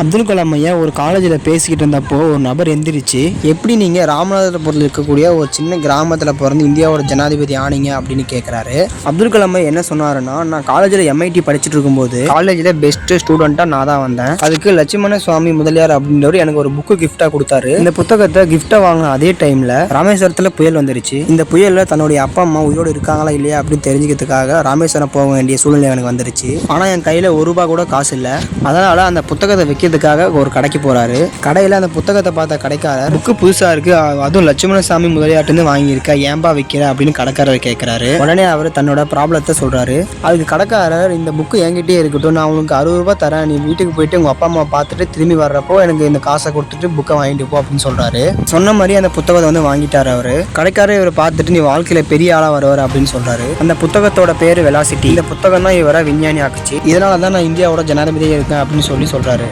அப்துல் கலாம் ஐயா ஒரு காலேஜில் பேசிக்கிட்டு இருந்தப்போ ஒரு நபர் எந்திரிச்சு எப்படி நீங்கள் ராமநாதபுரத்தில் இருக்கக்கூடிய ஒரு சின்ன கிராமத்தில் பிறந்து இந்தியாவோட ஜனாதிபதி ஆனீங்க? அப்படின்னு கேட்குறாரு அப்துல் கலாம் ஐயா என்ன சொன்னாருன்னா நான் காலேஜில் எம்ஐடி படிச்சுட்டு இருக்கும்போது காலேஜில் பெஸ்ட்டு ஸ்டூடெண்ட்டாக நான் தான் வந்தேன். அதுக்கு லட்சுமண சுவாமி முதலியார் அப்படின்றவர் எனக்கு ஒரு புக்கு கிஃப்டாக கொடுத்தாரு. இந்த புத்தகத்தை கிஃப்டாக வாங்கின அதே டைமில் ராமேஸ்வரத்தில் புயல் வந்துருச்சு. இந்த புயலில் தன்னுடைய அப்பா அம்மா உயிரோடு இருக்காங்களா இல்லையா அப்படின்னு தெரிஞ்சுக்கிறதுக்காக ராமேஸ்வரம் போக வேண்டிய சூழ்நிலை எனக்கு வந்துருச்சு. ஆனால் என் கையில் ஒரு ரூபா கூட காசு இல்லை. அதனால் அந்த புத்தகத்தை வைக்கிறதுக்காக ஒரு கடைக்கு போகிறாரு கடையில் அந்த புத்தகத்தை பார்த்த கடைக்காரர் புக்கு புதுசாக இருக்குது அதுவும் லட்சுமணசாமி முதலியாட்டுன்னு வாங்கியிருக்க. ஏன்பா விற்கிற அப்படின்னு கடைக்காரர் கேட்குறாரு உடனே அவர் தன்னோட ப்ராப்ளத்தை சொல்கிறாரு அதுக்கு கடைக்காரர் இந்த புக்கு என்கிட்டயே இருக்கட்டும். நான் உனக்கு அறுபது ரூபாய் தரேன். நீ வீட்டுக்கு போயிட்டு உங்கள் அப்பா அம்மா பார்த்துட்டு திரும்பி வர்றப்போ எனக்கு இந்த காசை கொடுத்துட்டு புக்கை வாங்கிட்டு போ அப்படின்னு சொல்கிறாரு சொன்ன மாதிரி அந்த புத்தகத்தை வந்து வாங்கிட்டாரு அவர். கடைக்காரர் இவரை பார்த்துட்டு நீ வாழ்க்கையில் பெரிய ஆளாக வருவார் அப்படின்னு சொல்கிறாரு அந்த புத்தகத்தோட பேர் வெலாசிட்டி இந்த புத்தகம் தான் இவரை விஞ்ஞானி ஆக்குச்சு இதனால தான் நான் இந்தியாவோட ஜனாதிபதியாக இருக்கேன் அப்படின்னு சொல்லி சொல்கிறாரு